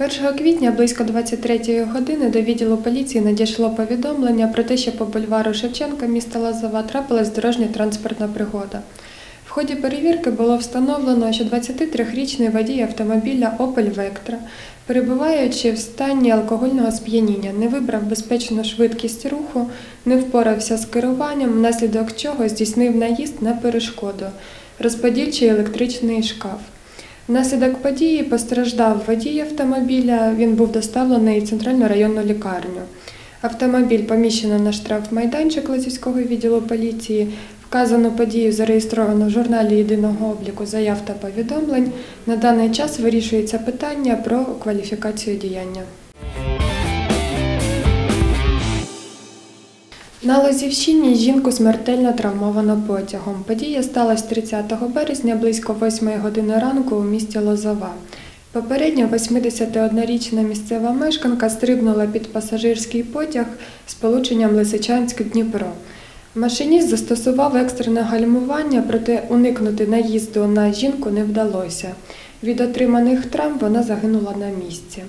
1 квітня близько 23 години до відділу поліції надійшло повідомлення про те, що по бульвару Шевченка міста Лозова трапилась дорожня транспортна пригода. В ході перевірки було встановлено, що 23-річний водій автомобіля Opel Vectra, перебуваючи в стані алкогольного сп'яніння, не вибрав безпечну швидкість руху, не впорався з керуванням, внаслідок чого здійснив наїзд на перешкоду, розподільчий електричний шкаф. Внаслідок події постраждав водій автомобіля. Він був доставлений в центральну районну лікарню. Автомобіль поміщено на штрафмайданчик Лозівського відділу поліції. Вказану подію зареєстровано в журналі єдиного обліку заяв та повідомлень. На даний час вирішується питання про кваліфікацію діяння. На Лозівщині жінку смертельно травмовано потягом. Подія сталася 30 березня близько 8 години ранку у місті Лозова. Попередньо 81-річна місцева мешканка стрибнула під пасажирський потяг з полученням Лисичанськ-Дніпро. Машиніст застосував екстрене гальмування, проте уникнути наїзду на жінку не вдалося. Від отриманих травм вона загинула на місці.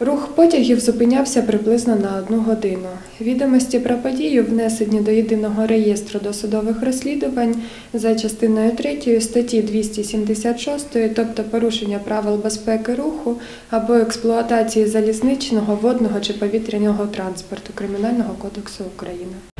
Рух потягів зупинявся приблизно на одну годину. Відомості про подію внесені до єдиного реєстру досудових розслідувань за частиною 3 статті 276, тобто порушення правил безпеки руху або експлуатації залізничного, водного чи повітряного транспорту Кримінального кодексу України.